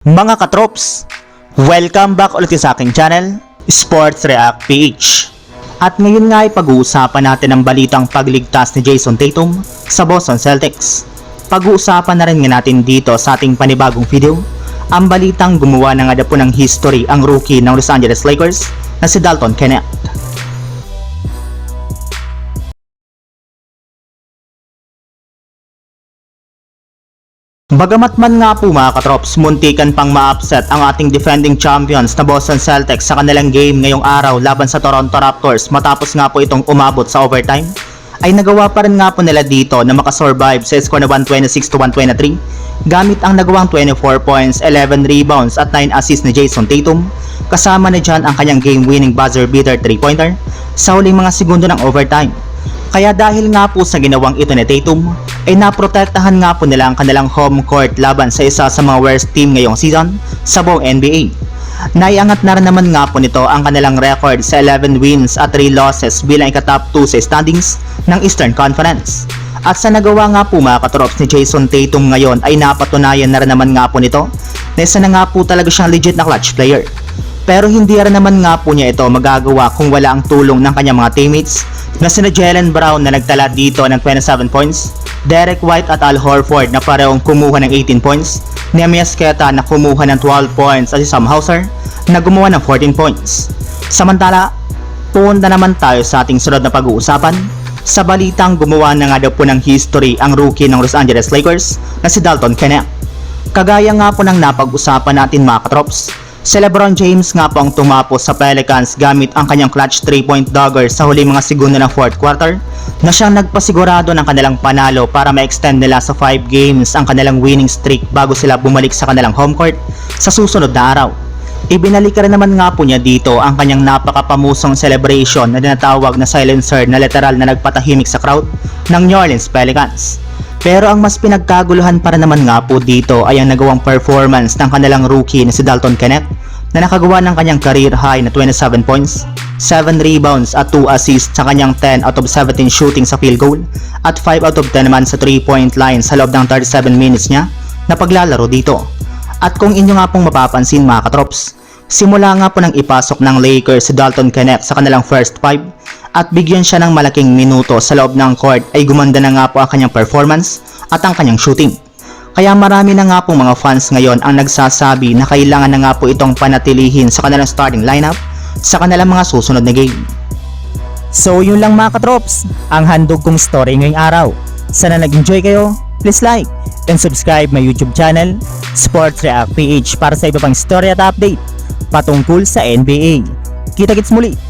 Mga katrops, welcome back ulit sa aking channel, Sports React PH. At ngayon nga ay pag-uusapan natin ang balitang pagligtas ni Jason Tatum sa Boston Celtics. Pag-uusapan na rin nga natin dito sa ating panibagong video, ang balitang gumawa daw po ng history ang rookie ng Los Angeles Lakers na si Dalton Kenneth. Bagamat man nga po mga katrops, muntikan pang ma-upset ang ating defending champions na Boston Celtics sa kanilang game ngayong araw laban sa Toronto Raptors matapos nga po itong umabot sa overtime, ay nagawa pa rin nga po nila dito na makasurvive sa score na 126 to 123 gamit ang nagawang 24 points, 11 rebounds at 9 assists ni Jason Tatum kasama na dyan ang kanyang game-winning buzzer beater 3-pointer sa huling mga segundo ng overtime. Kaya dahil nga po sa ginawang ito ni Tatum, ay naprotektahan nga po nila ang kanilang home court laban sa isa sa mga worst team ngayong season sa buong NBA. Naiangat na rin naman nga po nito ang kanilang record sa 11 wins at 3 losses bilang ika-top 2 sa standings ng Eastern Conference. At sa nagawa nga po mga katrops ni Jason Tatum ngayon ay napatunayan na rin naman nga po nito na isa na nga po talaga siyang legit na clutch player. Pero hindi rin naman nga po niya ito magagawa kung wala ang tulong ng kanyang mga teammates na sina Jalen Brown na nagtala dito ng 27 points, Derek White at Al Horford na parehong kumuha ng 18 points, Nehemias Keta na kumuha ng 12 points at si Sam Hauser na gumawa ng 14 points. Samantala, punta naman tayo sa ating sunod na pag-uusapan sa balitang gumawa na nga daw po ng history ang rookie ng Los Angeles Lakers na si Dalton Kenneth. Kagaya nga po ng napag-usapan natin mga katrops, si Lebron James nga po ang tumapos sa Pelicans gamit ang kanyang clutch 3-point dagger sa huli mga segundo ng fourth quarter na siyang nagpasigurado ng kanilang panalo para ma-extend nila sa 5 games ang kanilang winning streak bago sila bumalik sa kanilang home court sa susunod na araw. Ibinalik rin naman nga po niya dito ang kanyang napakapamusong celebration na dinatawag na silencer na literal na nagpatahimik sa crowd ng New Orleans Pelicans. Pero ang mas pinagkaguluhan para naman nga po dito ay ang nagawang performance ng kanilang rookie na si Dalton Kenneth na nakagawa ng kanyang career high na 27 points, 7 rebounds at 2 assists sa kanyang 10 out of 17 shooting sa field goal at 5 out of 10 naman sa 3-point line sa loob ng 37 minutes niya na paglalaro dito. At kung inyo nga pong mapapansin mga katrops, simula nga po nang ipasok ng Lakers si Dalton Kenneth sa kanilang first 5 at bigyan siya ng malaking minuto sa loob ng court ay gumanda na nga po ang kanyang performance at ang kanyang shooting. Kaya marami na nga pong mga fans ngayon ang nagsasabi na kailangan na nga po itong panatilihin sa kanilang starting lineup sa kanilang mga susunod na game. So yun lang mga katrops, ang handog kong story ngayong araw. Sana nag-enjoy kayo, please like and subscribe my YouTube channel, Sports React PH para sa iba pang story at update patungkol sa NBA. Kita-kits muli